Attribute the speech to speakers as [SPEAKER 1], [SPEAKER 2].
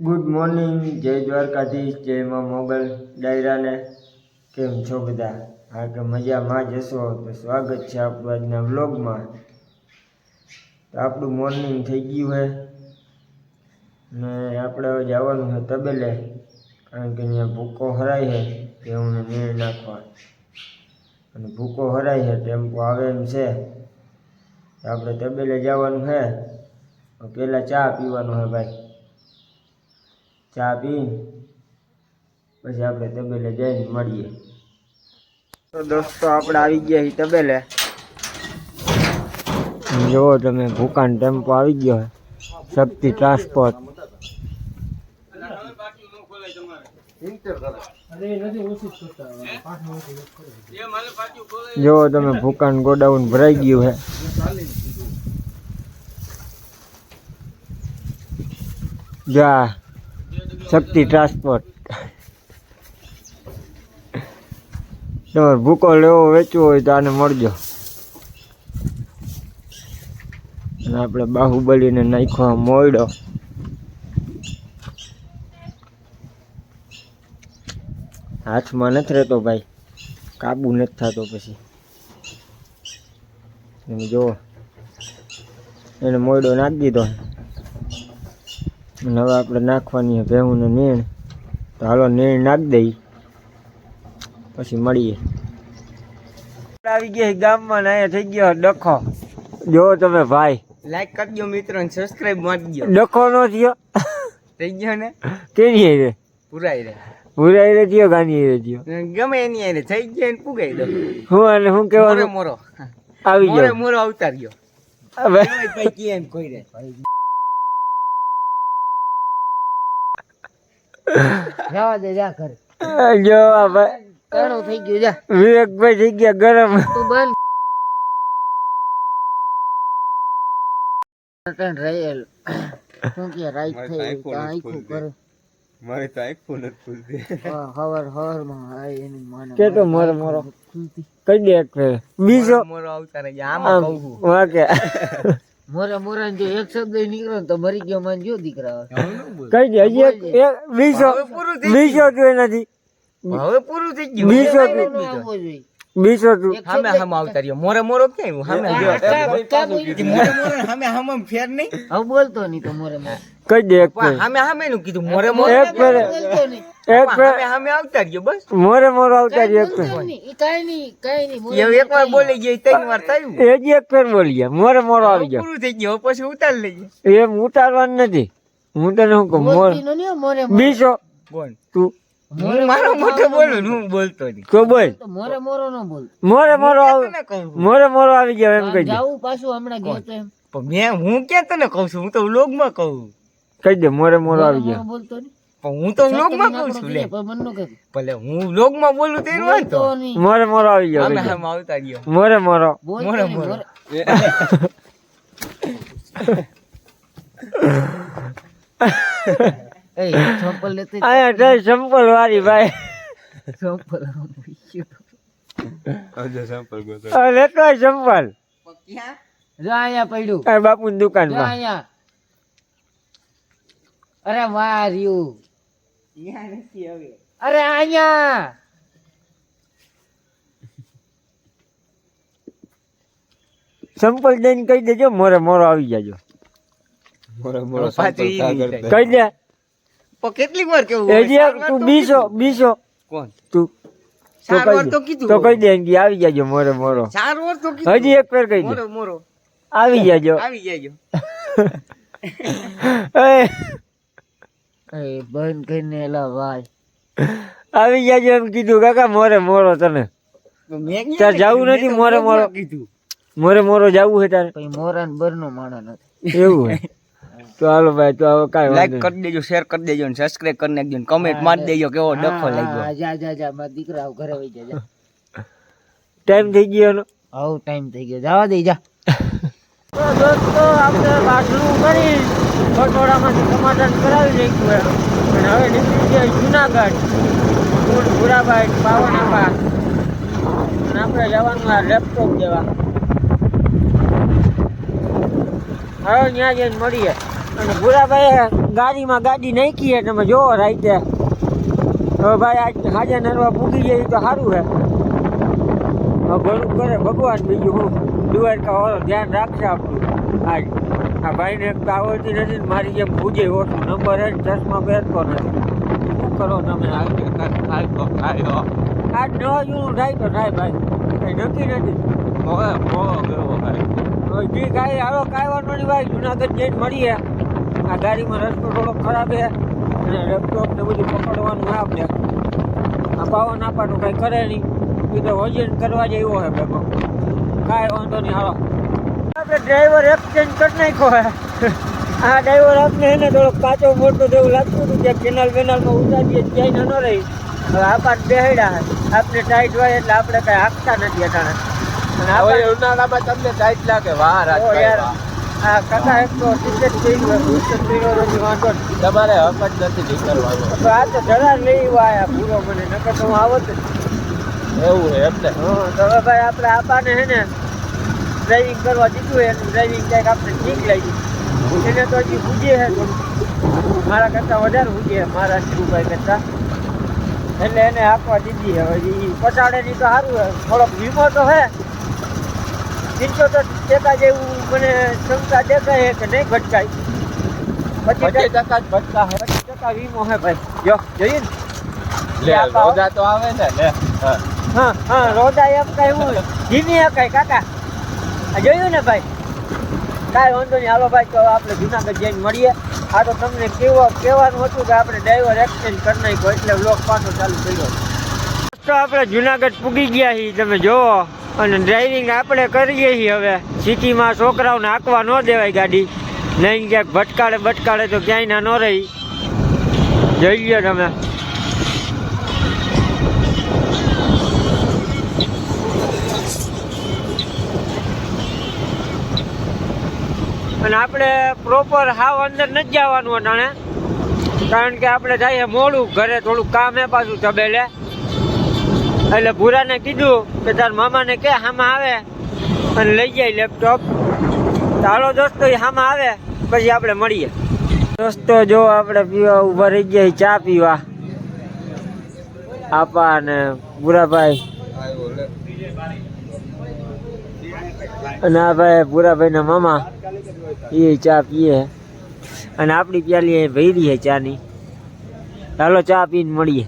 [SPEAKER 1] Good morning જય દ્વારકાધીશ, જય માં મોગલ, ડાયરાને. કેમ છો બધા? હા કે મજામાં જશો તો સ્વાગત છે આપણું આજના વ્લોગમાં. તો આપણું મોર્નિંગ થઈ ગયું છે ને આપણે હવે જવાનું છે તબેલે, કારણ કે અહીંયા ભૂકો હરાય છે હું નીણ નાખવા. અને ભૂકો હરાય છે, ટેમ્પો આવે એમ છે. આપણે તબેલે જવાનું છે. પહેલાં ચા પીવાનું છે ભાઈ. ચા પી પછી આપણે તબેલે જઈને મળીએ. તો દોસ્તો, આપણે આવી ગયા છીએ તબેલે. જુઓ તમે, ભૂકાન ટેમ્પો આવી ગયો હોય શક્તિ ટ્રાન્સપોર્ટ. જુઓ તમે, ભૂકાન ગોડાઉન ભરાઈ ગયું છે. જા. શક્તિ ટ્રાન્સપોર્ટ તમારે ભૂકો લેવો, વેચવો હોય તો આને મળજો. અને આપણે બાહુબલીને નાખવા મોયડો. હાથમાં નથી રહેતો ભાઈ. કાબુ નથી થતો પછી. તમે જુઓ. એને મોયડો નાખી દીધો. અને હવે આપણે નાખવાની ભેહુંને નીણ. તો હાલો નીણ નાખી દઈ. પછી મળીએ. આવી ગયા ગામમાં ને થઈ ગયો ડખો. જો તમે ભાઈ.
[SPEAKER 2] લાઈક કરજો મિત્રો ને સબસ્ક્રાઇબ મારી દો.
[SPEAKER 1] ડખો નો થયો.
[SPEAKER 2] થઈ ગયો ને?
[SPEAKER 1] કેની આવી
[SPEAKER 2] પુરાઈ રે.
[SPEAKER 1] પુરાઈ રે થયો ગાની આવી થયો?
[SPEAKER 2] ગમે એની આવી થઈ ગયો ને પુગાઈ દો.
[SPEAKER 1] હું અને હું કહેવાનું?
[SPEAKER 2] મોરો
[SPEAKER 1] આવી ગયો.
[SPEAKER 2] મોરો અવતાર ગયો.
[SPEAKER 1] હવે
[SPEAKER 2] ભાઈ કે એમ કોઈ રે. જવા દે જા ઘર.
[SPEAKER 1] જો ભાઈ
[SPEAKER 2] કાણું થઈ ગયું જા.
[SPEAKER 1] વિવેકભાઈ થઈ ગયા ગરમ.
[SPEAKER 2] તું બંધ. ટન રહેલ શું કે રાઈટ થઈ તો આખું કરે
[SPEAKER 3] મારે તો આંખો નથી ખુલતી.
[SPEAKER 2] હવર હવરમાં આય એની માને
[SPEAKER 1] કે તો મોરો મોરો કઈ દે એક બીજો.
[SPEAKER 2] મોરો અવતાર જ આમાં કહું
[SPEAKER 1] વાકે.
[SPEAKER 2] મોરે મોરે જો એક શબ્દ નીકળ્યો તો મરી ગયો મને જો દીકરા
[SPEAKER 1] કઈ દે હજી એક
[SPEAKER 2] હવે પૂરું થઈ
[SPEAKER 1] બીજો તું એનાથી
[SPEAKER 2] હવે પૂરું થઈ ગયું. હવે
[SPEAKER 1] તું. બીજો તું
[SPEAKER 2] સામે સામે આવતા રહ્યો. મોરે મોરો ક્યાં મોરે મોરે હામે સામે ફેર નહીં. હવે બોલતો નહીં તો મોરે મોરે.
[SPEAKER 1] કઈ દે એક
[SPEAKER 2] સામે નું કીધું મોરે મોરે
[SPEAKER 1] એક ફેર
[SPEAKER 2] બોલતો નહીં.
[SPEAKER 1] એક
[SPEAKER 2] આવતા રહ્યો બસ.
[SPEAKER 1] મોરે મોરો આવતા રહ્યો એક ફેર.
[SPEAKER 2] એવું એક વાર બોલી ગયો ત્રણ વાર થયું.
[SPEAKER 1] હજી એક ફેર બોલી ગયા મોરે મોરો આવી ગયો.
[SPEAKER 2] પૂરું થઈ ગયું પછી ઉતાર લઈએ.
[SPEAKER 1] એમ ઉતારવાનું નથી. હું તને શું કહું મોર તું.
[SPEAKER 2] હું મારો મોટો બોલું હું બોલતો નહીં.
[SPEAKER 1] તો બોલ.
[SPEAKER 2] મોરે મોરો નો બોલ.
[SPEAKER 1] મોરે મોરો આવ. મોરે મોરો ગયો એમ કહી દે.
[SPEAKER 2] પાછું હમણાં ગયો તો એમ. પણ મેં હું ક્યાં તને કહું છું? હું તો લોગમાં માં કહું.
[SPEAKER 1] કહી દે મોરે મોરો આવી ગયો.
[SPEAKER 2] બોલતો નહીં. હું તો વ્લોગમાં કહું છું લે. ભલે હું વ્લોગમાં બોલું તે. તો
[SPEAKER 1] મોરે મોરો આવી ગયો
[SPEAKER 2] અમે હમ આવતા ગયો
[SPEAKER 1] મોરે મોરો.
[SPEAKER 2] મોરે મોરે. ચંપલ લેતે
[SPEAKER 1] તો સંપલ વાળી ભાઈ.
[SPEAKER 2] ચંપલ
[SPEAKER 3] આજે સેમ્પલ ગોતો.
[SPEAKER 1] આ લેતો આય સંપલ
[SPEAKER 2] જો અહીંયા પડ્યું.
[SPEAKER 1] આ બાપુની દુકાનમાં.
[SPEAKER 2] અહીંયા. અરે વાહ રહ્યું. અરે અહીંયા!
[SPEAKER 1] સંપલ દઈને કહી દેજો મોરે મોરો આવી જાજો.
[SPEAKER 3] મોરો
[SPEAKER 1] કહી દે.
[SPEAKER 2] કેટલી વાર કેવું
[SPEAKER 1] હજી તું બીસો બીસો.
[SPEAKER 2] કોણ?
[SPEAKER 1] તું. તો કહી દે.
[SPEAKER 2] તો કીધું
[SPEAKER 1] તો કહી દે એમ કે આવી જાજો મોરે મોરો.
[SPEAKER 2] તો
[SPEAKER 1] હજી એક ફેર કહી દે.
[SPEAKER 2] મોરો મોરો.
[SPEAKER 1] આવી જાજો.
[SPEAKER 2] આવી જાય બંધ કરીને એલા ભાઈ.
[SPEAKER 1] આવી જાજો એમ કીધું કાકા મોરે મોરો તને.
[SPEAKER 2] મેં
[SPEAKER 1] તાર જાવું નથી મોરે મોરો
[SPEAKER 2] કીધું.
[SPEAKER 1] મોરે મોરો જવું છે તારે.
[SPEAKER 2] પછી મોરા ને બર નો માણા નથી.
[SPEAKER 1] એવું હે? તો હાલો ભાઈ તો હવે કાંઈ
[SPEAKER 2] લાઈક કરી દેજો શેર કરી દેજો ને સબસ્ક્રાઇબ કરી નાખજો ને કમેન્ટ મારી દેજો કેવો ડખો લાગ્યો.
[SPEAKER 4] જા જા જા મારા દીકરા આવ ઘરે વઈ જા જા.
[SPEAKER 1] ટાઈમ થઈ ગયો એનો?
[SPEAKER 4] આવ ટાઈમ થઈ ગયો. જવા દે જા.
[SPEAKER 1] તો દોસ્તો આપણે બાટલું કરી પટોળામાંથી સમાધાન કરાવી નાખ્યું પણ હવે નીકળી ગયા જુનાગઢ, મૂળ ભૂરાભાઈ પાવનાબા અને આપણે જવાનું આ લેપટોપ દેવા હવે ત્યાં જઈને મળીએ. અને ભૂરાભાઈ ગાડીમાં ગાડી નાખીએ તમે જોવો રાઈતે હવે ભાઈ આજ હાજર નરવા પૂગી જાય તો સારું હે. ભલું કરે ભગવાન બીજું હું દ્વારકા વાળો ધ્યાન રાખશે આપણું. આજ. આ ભાઈને એક આવડતી નથી ને મારી જેમ પૂજે ઓછું નંબર એક ચશ્મા પહેરતો નથી. શું કરો તમે આજ આજ ન જૂનું થાય તો થાય ભાઈ. કઈ નક્કી નથી. હવે જે કાંઈ આવો કાંઈ વાંધો નહીં ભાઈ. જુનાગઢ જઈને મળીએ. આ ગાડીમાં રસ્તો થોડો ખરાબ છે અને લેપટોપ ને બધું પકડવાનું ના આપણે આ પાવા નાપાનું કાંઈ કરે નહીં. એ તો વજન કરવા જેવો હોય ભાઈ કાંઈ વાંધો નહીં હાલો. આપણે ડ્રાઈવર એક્સચેન્જ કરી નાખ્યો હે. આ ડ્રાઈવર આપને એને થોડોક કાચો મોટો જેવું લાગતું હતું કે કેનાલ વેનાલમાં ઉતારીએ ક્યાંય ન રહી. હવે આપાત બેહડ્યા હે. આપણે ટાઈટ હોય એટલે આપણે કાંઈ હાંકતા નથી અટાણે. આપણે
[SPEAKER 3] ઉનાળામાં તમને ટાઈટ લાગે. વાહ
[SPEAKER 1] યાર આ કાકા એક તો ટિકિટ થઈ ગયું ટિકિટ થઈ ગયો નથી વાંધો.
[SPEAKER 3] તમારે નથી નીકળવાનો.
[SPEAKER 1] તો આ તો જરા લઈ વાયા પૂરો મને નકર તો હું આવત
[SPEAKER 3] એવું છે એટલે
[SPEAKER 1] હા તો હવે ભાઈ આપણે આપાને હે ને ડ્રાઇવિંગ કરવા દીધું એનું ડ્રાઇવિંગ ક્યાંક આપણે ઠીક લાગી એને તો હજી પૂજે છે થોડું મારા કરતાં વધારે પૂજે છે મારા શિવભાઈ કરતાં. એટલે એને આપવા દીધી હવે એ પછાડેની તો સારું થોડોક વીમો તો હે પંચોતેર ટકા જેવું મને ક્ષમતા દેખાય કે નહીં ભટકાય. પચીસ
[SPEAKER 3] ટકા જ ભટકા હે
[SPEAKER 1] પચીસ ટકા વીમો હે ભાઈ. જો જોઈએ ને.
[SPEAKER 3] રોજા તો આવે ને લે. હા.
[SPEAKER 1] હા રોદા એમ કઈ હું ધીમી કઈ કાકા. જોયું ને ભાઈ? કાંઈ વાંધો નહીં. હાલો ભાઈ, તો આપણે જુનાગઢ જઈને મળીએ. આ તો તમને કેવો કહેવાનું હતું કે આપણે ડ્રાઈવર એક્સચેન્જ કરી નાખ્યો એટલે બ્લોક પાછો ચાલુ કર્યો. તો આપણે જુનાગઢ પૂગી ગયા છીએ, તમે જોવો. અને ડ્રાઇવિંગ આપણે કરીએ છીએ હવે. સિટીમાં છોકરાઓને આંકવા ન દેવાય ગાડી. નહીં ક્યાંક ભટકાળે ભટકાળે તો ક્યાંય ના ન રહી. જઈ લ્યો તમે. અને આપણે પ્રોપર હાવ અંદર નથી જવાનું અટાણે. કારણ કે આપણે જઈએ મોડું, ઘરે થોડું કામ હે પાછું તબેલે એટલે ભૂરાને કીધું કે તાર મામાને કે હામાં આવે અને લઈ જાય લેપટોપ. ચાલો દોસ્તો, એ હામાં આવે, પછી આપણે મળીએ. દોસ્તો, જો આપણે પીવા ઊભા રહી ગયા ચા પીવા. આપા અને ભૂરાભાઈ. અને આ ભાઈ ભૂરાભાઈના મામા એ ચા પીએ અને આપણી પ્યાલી ભરી છે ચાની. ચાલો ચા પીને મળીએ.